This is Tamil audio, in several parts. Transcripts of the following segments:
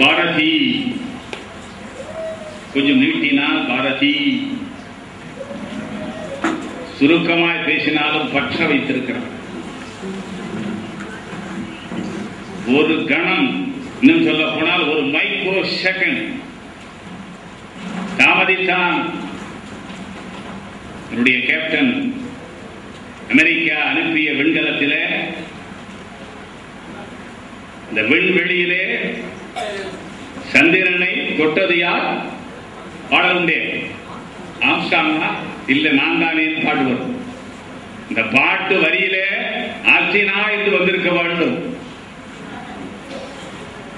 பாரதி. கொஞ்சம் நீட்டினால் பாரதி. சுருக்கமாய் பேசினாலும் பற்ற வைத்திருக்கிறார் ஒரு கணம் இன்னும் சொல்ல போனால் ஒரு மைக்ரோ செகண்ட் தாமதித்தான். என்னுடைய கேப்டன் அமெரிக்கா அனுப்பிய விண்கலத்திலே இந்த விண்வெளியிலே சந்திரனை தொட்டது யார்? பாடல் உண்டே ஆம்ஸ்டாங்கா இல்ல நான் தானே பாடுவர். இந்த பாட்டு வரியிலே ஆற்றினா என்று வந்திருக்க வேண்டும்.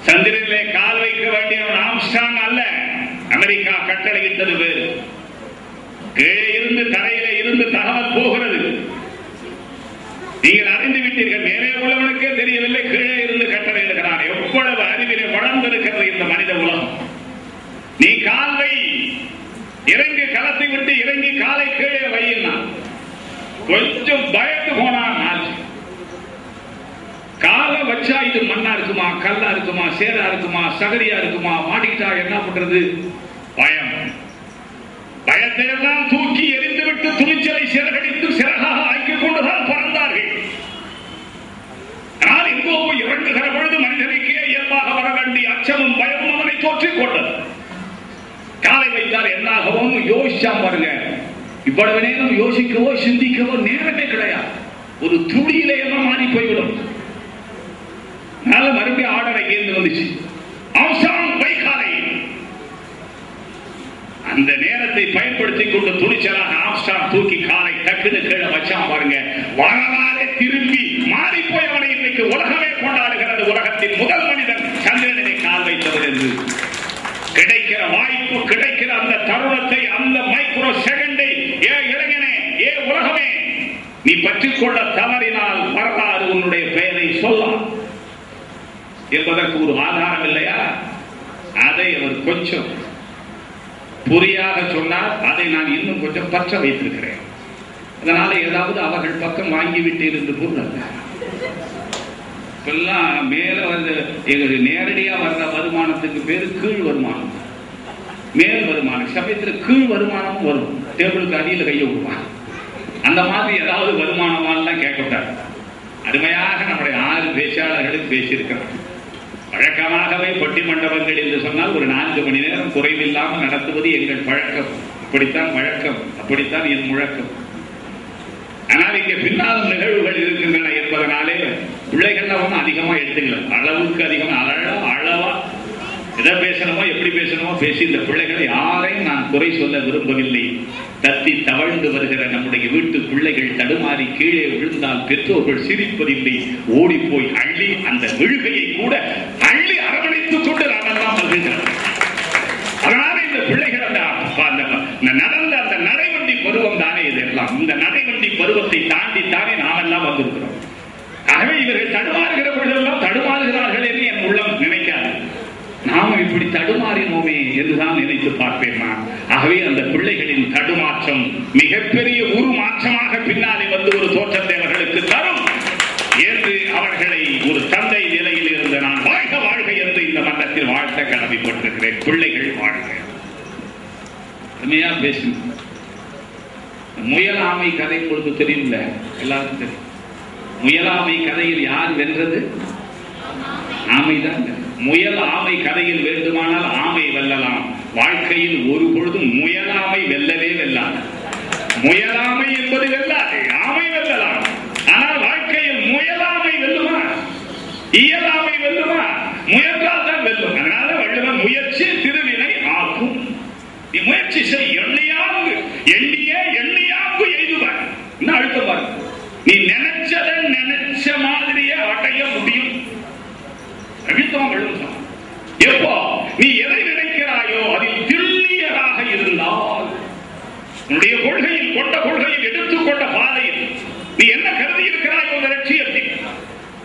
சந்திரனிலே கால் வைக்க வேண்டியவன் ஆம்ஸ்டாங் அல்ல. அமெரிக்கா கட்டளையிட்டது பேரு கீழே இருந்து தரையில இருந்து தகவல் போகிறது. நீங்கள் அறிந்து விட்டீர்கள். மேலே உள்ளவனுக்கே தெரியவில்லை. கீழே இருந்து கட்டளை எடுக்கிறான் எவ்வளவு வளர்ந்திருக்கிறது இந்த மனித உலகம். நீ கால் வை இறங்கி களத்தை விட்டு இறங்கி காலை கீழே வையினா கொஞ்சம் பயந்து போனான் காலை வச்சா இது மண்ணா இருக்குமா கல்லா இருக்குமா சேரா இருக்குமா சகரியா இருக்குமா மாட்டிக்கிட்டா என்ன பண்றது? பயம். பயத்தை எல்லாம் தூக்கி எரிந்து விட்டு துணிச்சலை சிறகடித்து சிறகாக ஆக்கிக் கொண்டுதான் பறந்தார்கள் ஆனால் எங்கோ போய் இறங்குகிற பொழுது மனிதனுக்கே இயல்பாக வர வேண்டிய அச்சமும் பயமும் அவனை தோற்றிக் கொண்டது காலை என்னாகவும் யோசிச்சா பாருங்க. இவ்வளவு நேரம் யோசிக்கவோ சிந்திக்கவோ நேரமே கிடையாது. ஒரு துளியில எல்லாம் மாறி போய்விடும். நல்ல மறுபடியும் ஆர்டரை அங்கேருந்து வந்துச்சு. அவசரம் வைகாலை. அந்த நேரத்தை பயன்படுத்தி கொண்டு துணிச்சலாக ஆம்ஸ்டாங் தூக்கி காலை டக்குன்னு கீழே வச்சான் பாருங்க. வரலாறு திரும்பி மாறி போய் அவனை இன்னைக்கு உலகமே கொண்டாடுகிறது. உலகத்தின் முதல் மனிதன் சந்திரனை கால் வைத்தவர் என்று. கிடைக்கிற வாய்ப்பு கிடை அந்த தருணத்தை அந்த மைக்ரோ செகண்டை ஏ இளைஞனே ஏ உலகமே நீ பற்றிக்கொள்ள தவறினால் வரலாறு உன்னுடைய பெயரை சொல்லலாம் என்பதற்கு ஒரு ஆதாரம் இல்லையா? அதை அவர் கொஞ்சம் புரியாக சொன்னார் அதை நான் இன்னும் கொஞ்சம் பற்ற வைத்திருக்கிறேன். அதனால ஏதாவது அவர்கள் பக்கம் வாங்கிவிட்டீர் என்று பொருள் இப்பெல்லாம் மேல வந்து எங்களுக்கு நேரடியா வர்ற வருமானத்துக்கு பேரு கீழ் வருமானம். மேல் வருமானம் சமயத்துல கீழ் வருமானமும் வரும். டேபிளுக்கு அடியில் கையை விடுவான் அந்த மாதிரி ஏதாவது வருமானமானலாம் கேட்கக்கூடாது. அருமையாக நம்முடைய ஆறு பேச்சாளர்களும் பேசியிருக்கிறார் வழக்கமாகவே பட்டி மண்டபங்கள் என்று சொன்னால் ஒரு நான்கு மணி நேரம் குறைவில்லாமல் நடத்துவது எங்கள் பழக்கம். அப்படித்தான் வழக்கம். அப்படித்தான் என் முழக்கம். ஆனால் இங்கே பின்னாலும் நிகழ்வுகள் இருக்கின்றன என்பதனாலே பிள்ளைகள் ஒன்றும் அதிகமா எடுத்துக்கலாம் அளவுக்கு அதிகமா அழகா எதை பேசணுமோ எப்படி பேசணுமோ பேசி இந்த பிள்ளைகளை யாரையும் நான் குறை சொல்ல விரும்பவில்லை. தத்தி தவழ்ந்து வருகிற நம்முடைய வீட்டு பிள்ளைகள் தடுமாறி கீழே விழுந்தால் பெற்றோர்கள் சிரிப்பதில்லை. ஓடி போய் அள்ளி அந்த விழுகையை கூட அள்ளி அரவணை கொண்டு நாமெல்லாம் வருகிறோம் அதனால இந்த பிள்ளைகள் அந்த அந்த அந்த நடந்த அந்த நடைவண்டி பருவம் தானே இதெல்லாம் இந்த நடைவண்டி பருவத்தை தாண்டி தானே நாமெல்லாம் வந்திருக்கிறோம் ஆகவே இவர்கள் தடுமாறுகிற பொழுதெல்லாம் தடுமாறுகிறார்கள் என்று என் உள்ளம் நினைக்காது நாமும் இப்படி தடுமாறினோமே என்றுதான் நினைத்து பார்ப்பேன் நான். ஆகவே அந்த பிள்ளைகளின் தடுமாற்றம் மிகப்பெரிய உருமாற்றமாக பின்னாலே வந்து ஒரு தோற்றத்தை அவர்களுக்கு தரும் என்று அவர்களை ஒரு தந்தை நிலையில் இருந்த நான் வாழ்க வாழ்க என்று இந்த மன்றத்தில் வாழ்த்த கடமைப்பட்டிருக்கிறேன். பிள்ளைகள் வாழ்க. உண்மையா பேசுங்க. முயலாமை கதை உங்களுக்கு தெரியல எல்லாருக்கும் தெரியும். முயலாமை கதையில் யார் வென்றது? ஆமைதான் முயல் ஆமை கதையில் வேண்டுமானால் ஆமை வெல்லலாம். வாழ்க்கையில் ஒரு பொழுதும் முயலாமை வெல்லவே வெல்லாது. முயலாமை என்பது வெல்லாது ஆமை வெல்லலாம். ஆனால் வாழ்க்கையில் முயலாமை வெல்லுமா? இயலாமை வெல்லுமா? முயன்றால் தான் வெல்லும். அதனால வள்ளுவன் முயற்சி திருவினை ஆக்கும். நீ முயற்சி செய் எண்ணியாங்கு. எண்ணிய எண்ணியாங்கு எய்துவார் என்ன அழுத்தம் பாருங்க நீ நினைச்சதை அழுத்தம் வள்ளுவன் எப்போ நீ எதை நினைக்கிறாயோ அதில் தில்லியராக இருந்தால் உன்னுடைய கொள்கையில் கொண்ட கொள்கையில் எடுத்துக்கொண்ட பாதையில் நீ என்ன கருதி இருக்கிறாயோ அந்த லட்சியத்தில்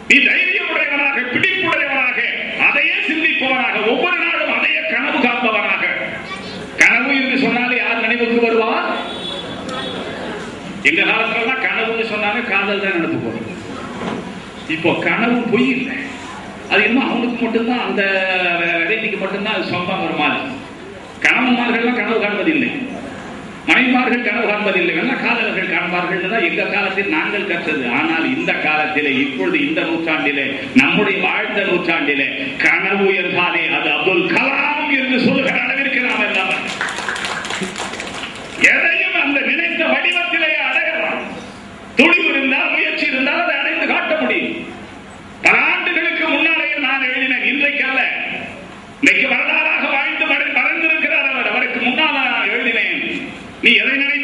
நீ தைரியமுடையவனாக பிடிப்புடையவனாக அதையே சிந்திப்பவனாக ஒவ்வொரு நாளும் அதையே கனவு காப்பவனாக. கனவு என்று சொன்னாலே யார் நினைவுக்கு வருவார் எங்க காலத்துல கனவுன்னு சொன்னாலே காதல் தான் நினைப்பு போகும் இப்போ கனவு பொய் இல்லை. அது இன்னும் அவனுக்கு மட்டும்தான் அந்த வெரைட்டிக்கு மட்டும்தான் அது சொந்தம் ஒரு மாதிரி. கணவன்மார்கள்லாம் கனவு காண்பதில்லை. மனைவிமார்கள் கனவு காண்பதில்லை. வேணா காதலர்கள் காண்பார்கள் தான் எங்க காலத்தில் நாங்கள் கற்றது. ஆனால் இந்த காலத்திலே இப்பொழுது இந்த நூற்றாண்டிலே நம்முடைய வாழ்ந்த நூற்றாண்டிலே கனவு என்றாலே அது அப்துல் கலாம் என்று சொல்லுகிற அளவிற்கு நாம் எல்லாம் எதையும் அந்த நினைத்த வடிவத்திலே அடையலாம் துணிவு இருந்தால் முயற்சி இருந்தால் அதை அடைந்து காட்ட முடியும் பல ஆண்டுகளுக்கு முன்னாலேயே நான் எழுதினேன் இன்றைக்கு அல்ல இன்னைக்கு வரலாறாக வாழ்ந்து மறை- மறைந்திருக்கிறார் அவர். அவருக்கு முன்னால் நான் எழுதினேன். நீ எதை நினைத்தாலும்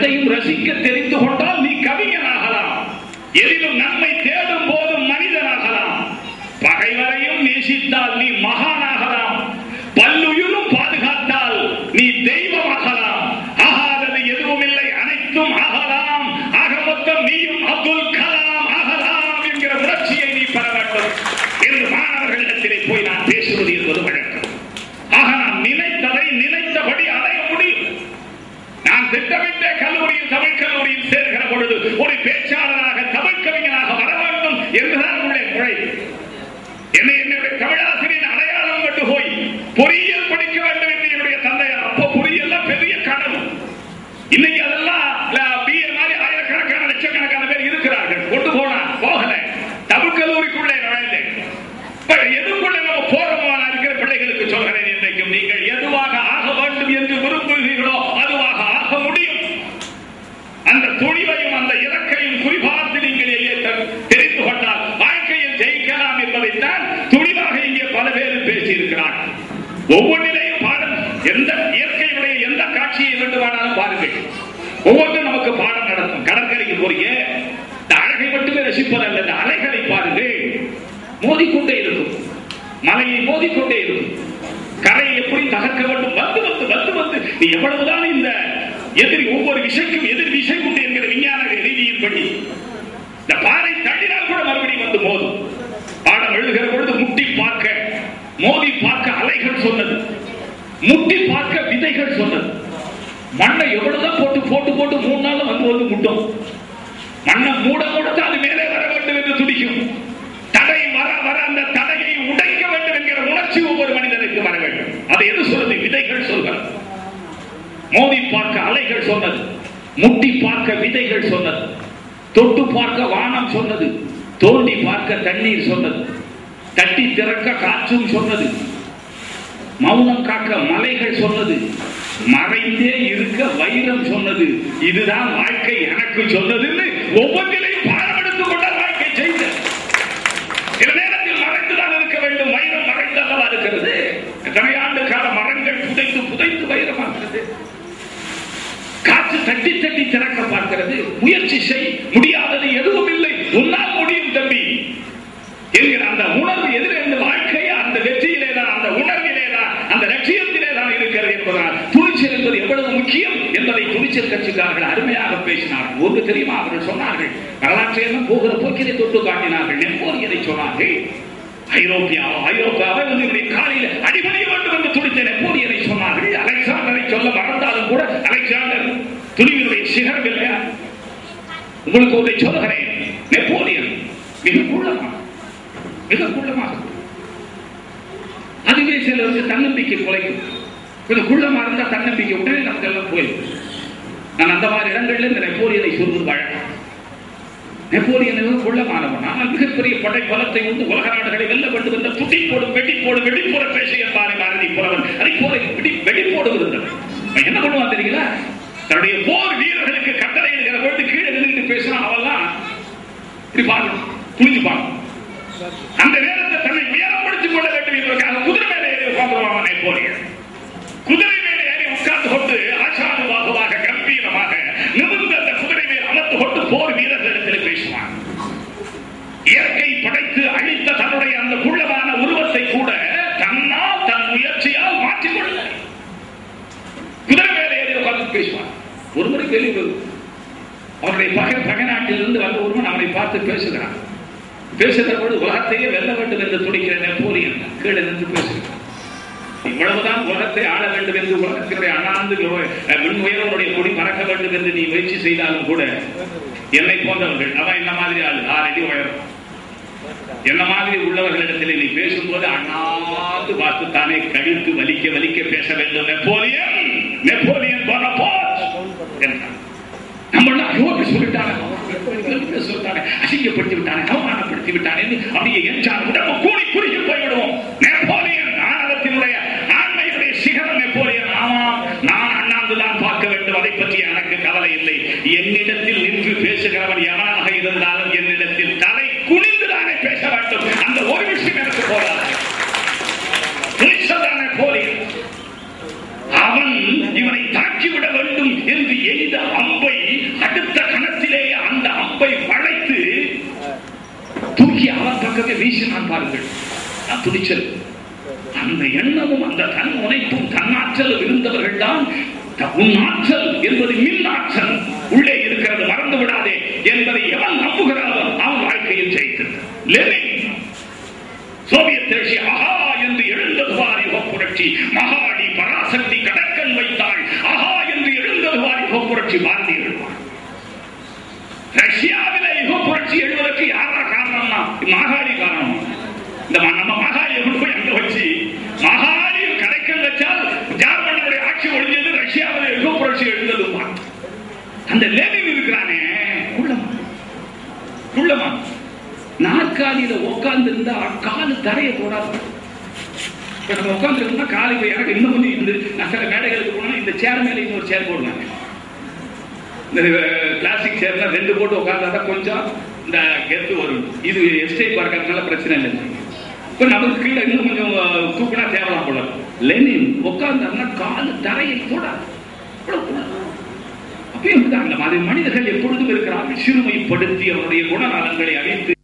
எதையும் ரசிக்க தெரிந்து கொண்டால் நீ கவிஞனாகலாம். எதிலும் நன்மை தேடும் போதும் மனிதனாகலாம். பகைவரையும் நேசித்தால் நீ மகா பல்லுயிரும் பாதுகாத்தால் நீ தெய்வமாகலாம் ஆகாதது எதுவும் இல்லை அனைத்தும் ஆகலாம் ஆக மொத்தம் நீயும் அப்துல் கலாம் ஆகலாம் என்கிற உணர்ச்சியை நீ பெற வேண்டும் என்று மாணவர்களிடத்திலே போய் நான் பேசுவது என்பது வழக்கம் ஆக நாம் நினைத்ததை நினைத்தபடி அடைய முடியும் நான் திட்டமிட்ட கல்லூரியில் தமிழ் கல்லூரியில் சேர்கிற பொழுது ஒரு பேச்சாளராக தமிழ் கவிஞராக வர வேண்டும் என்றுதான் உள்ளே முறை. என்னை என்னுடைய தமிழாசிரியர் அடையாளம் கொண்டு போய் பொறியியல் படிக்க வேண்டும் என்று என்னுடைய தந்தையார். அப்போ பொறியியல் பெரிய கனவு. இன்னைக்கு அதெல்லாம் பிஏ மாதிரி ஆயிரக்கணக்கான லட்சக்கணக்கான பேர் இருக்கிறார்கள். கொண்டு போனா போகல. தமிழ் கல்லூரிக்குள்ளே நுழைந்தேன். எதுக்குள்ள நம்ம போறோமா இருக்கிற பிள்ளைகளுக்கு சொல்கிறேன் இன்றைக்கும் நீங்கள் எதுவாக ஆக வேண்டும் என்று விரும்புகிறீர்களோ அதுவாக ஆக முடியும். அந்த துணி ஒவ்வொன்றிலையும் பாடம் எந்த இயற்கையுடைய எந்த காட்சியை வேண்டுமானாலும் பாருங்கள். ஒவ்வொன்றும் நமக்கு பாடம் நடத்தும் கடற்கரைக்கு போறிய இந்த அழகை மட்டுமே ரசிப்பதல்ல இந்த அலைகளை பாருங்கள். மோதிக்கொண்டே இருக்கும். மலையை மோதிக்கொண்டே இருக்கும். கரையை எப்படி தகர்க்க வேண்டும்? வந்து வந்து வந்து வந்து. நீ எவ்வளவுதான் இந்த எதிரி ஒவ்வொரு விஷயக்கும் எதிர் விசை உண்டு என்கிற விஞ்ஞான ரீதியின் படி இந்த பாறை தள்ளினால் கூட மறுபடியும் வந்து மோதும். பாடம் எழுதுகிற பொழுது முட்டி பார்க்க மோதி பார்க்க அலைகள் சொன்னது. முட்டி பார்க்க விதைகள் சொன்னது. மண்ணை எவ்வளவுதான் போட்டு போட்டு போட்டு மூணு நாள் வந்து வந்து முட்டும். மண்ணை மூட மூடத்தான் அது மேலே வர வேண்டும் என்று துடிக்கும். தடை வர வர அந்த தடையை உடைக்க வேண்டும் என்கிற உணர்ச்சி ஒவ்வொரு மனிதனுக்கு வர வேண்டும். அதை எது சொல்றது விதைகள் சொல்கிறது மோதி பார்க்க அலைகள் சொன்னது. முட்டி பார்க்க விதைகள் சொன்னது. தொட்டு பார்க்க வானம் சொன்னது. தோண்டி பார்க்க தண்ணீர் சொன்னது. தட்டி திறக்க காற்றும் சொன்னது. மௌனம் காக்க மலைகள் சொன்னது. மறைந்தே இருக்க வைரம் சொன்னது. இதுதான் வாழ்க்கை எனக்கு சொன்னதுன்னு ஒவ்வொன்றிலையும் பாடம் எடுத்துக் கொண்ட வாழ்க்கை செய்த. சில நேரத்தில் மறைந்துதான் இருக்க வேண்டும். வைரம் மறைந்தல்லவா இருக்கிறது. எத்தனை ஆண்டு கால மரங்கள் புதைத்து புதைத்து வைரமாகிறது. காற்று தட்டி தட்டி திறக்க பார்க்கிறது. முயற்சி செய். முடியாதது எதுவும் இல்லை. என்கிற அந்த உணர்வு எதிரிருந்து வாழ்க்கை அந்த வெற்றியிலே தான் அந்த உணர்விலே தான் அந்த லட்சியத்திலே தான் இருக்கிறது என்பதால் துணிச்சல் என்பது எவ்வளவு முக்கியம் என்பதை துணிச்சல் கட்சிக்காரர்கள் அருமையாக பேசினார்கள். ஒன்று தெரியுமா? அவர்கள் சொன்னார்கள் வரலாற்றையெல்லாம் போகிற போக்கிலே தொட்டு காட்டினார்கள். நெப்போலியனை சொன்னார்கள்? ஐரோப்பியா ஐரோப்பாவை வந்து இப்படி காலையில் அடிபணிய வேண்டும் என்று துடித்த நெப்போலியனை சொன்னார்கள்? அலெக்சாண்டரை சொல்ல மறந்தாலும் கூட அலெக்சாண்டர் துணிவினுடைய சிகரம் இல்லையா? உங்களுக்கு ஒன்றை சொல்லுகிறேன் நெப்போலியன் மிக குள்ளமாக மிக குள்ளமாக அதுவே சிலருக்கு தன்னம்பிக்கை குலைக்கும் கொஞ்சம் குள்ளமா இருந்தா தன்னம்பிக்கை உடனே நமக்கு எல்லாம் போயிடும். நான் அந்த மாதிரி இடங்கள்ல இந்த நெப்போலியனை சொல்வது வழக்கம் நெப்போலியன் மிக குள்ளமானவன் ஆனால் மிகப்பெரிய படை பலத்தை உண்டு. உலக நாடுகளை வெல்ல வேண்டும் என்ற துட்டி போடும் வெட்டி போடும் வெடிப்புற பேச என்பாரை பாரதி புலவன். அதை போல வெடி வெடி போடுகிறது என்ன பண்ணுவான் தெரியுங்களா? தன்னுடைய போர் வீரர்களுக்கு கட்டளை இருக்கிற பொழுது கீழே நின்று பேசினா அவெல்லாம் இப்படி பாருங்க புரிஞ்சு அந்த நேரத்தை தன்னை உயரப்படுத்திக் கொள்ள வேண்டும் என்பதற்காக குதிரை மேலே ஏறி நெப்போலியன். பார்த்து பேசுகிறான் பேசுகிற பொழுது உலகத்தையே வெல்ல வேண்டும் என்று துடிக்கிற நெப்போலியன் கீழே நின்று பேசுகிறான் இவ்வளவுதான் உலகத்தை ஆள வேண்டும் என்று உலகத்தினுடைய அண்ணாந்து மின் உயர்வனுடைய கொடி பறக்க வேண்டும் என்று நீ முயற்சி செய்தாலும் கூட என்னை போன்றவர்கள் அவன் என்ன மாதிரி ஆளு? ஆறு அடி உயரம் என்ன மாதிரி உள்ளவர்களிடத்தில் நீ பேசும்போது அண்ணாந்து பார்த்து தானே கழுத்து வலிக்க வலிக்க பேச வேண்டும். நெப்போலியன்! நெப்போலியன் போனபோட் என்றான் நம்ம ஐயோ இப்படி சொல்லிட்டானே இப்படி சொல்லிட்டானே அசிங்கப்படுத்தி விட்டானே அவமானப்படுத்தி விட்டானே அப்படியே என்றால் உடம்பு கூடி குறுகி போய்விடுவோம். நெப்போலியன் ஆணவத்தினுடைய ஆண்மையுடைய சிகரம் நெப்போலியன். ஆமாம் நான் அண்ணாந்து தான் பார்க்க வேண்டும். அதை பற்றி எனக்கு கவலை இல்லை. என்னிடத்தில் நின்று பேசுகிறவன் எவனாக இருந்தாலும் என்னிடத்தில் தலை குனிந்து தானே பேச வேண்டும். அந்த ஒரு விஷயம் எனக்கு போதாது. அவன் இவனை தாக்கிவிட வேண்டும் என்று எய்த அம்மா ஆகவே வீசினான் பாருங்கள் துணிச்சல். அந்த எண்ணமும் அந்த தன் முனைப்பும் தன்னாற்றலும் இருந்தவர்கள் தான். உன் ஆற்றல் என்பது மின் ஆற்றல். உள்ளே இருக்கிறது மறந்து விடாதே என்பதை எவன் நம்புகிறானோ அவன் வாழ்க்கையில் ஜெயித்தது நம்ம மகாடியை கொண்டு போய் அங்க வச்சு மகாடியில் கடைக்கல் வச்சால் ஜார்மனுடைய ஆட்சி ஒழிஞ்சது ரஷ்யாவில் யுக புரட்சி எழுந்ததுமா? அந்த லேனின் இருக்கிறானே உள்ளமா? குள்ளமா நாற்காலியில உட்கார்ந்து இருந்தா காலு தரைய போடாது. இப்ப நம்ம உட்கார்ந்து இருந்தா காலை இப்ப எனக்கு இன்னும் கொஞ்சம் இந்த நான் சில மேடைகளுக்கு போனா இந்த சேர் மேல இன்னொரு சேர் போடுவாங்க. இந்த கிளாசிக் சேர்ல ரெண்டு போட்டு உட்கார்ந்தா கொஞ்சம் இந்த கெத்து வரும். இது எஸ்டேட் பார்க்கறதுனால பிரச்சனை இல்லை இப்ப நமக்கு கீழே இன்னும் கொஞ்சம் தூக்குனா தேவலாம் போல. லெனின் உட்கார்ந்தாருன்னா காலு தரையை கூட. அப்பயும் அந்த மாதிரி மனிதர்கள் எப்பொழுதும் இருக்கிறார்கள். சிறுமைப்படுத்தி அவருடைய குணநலங்களை அழித்து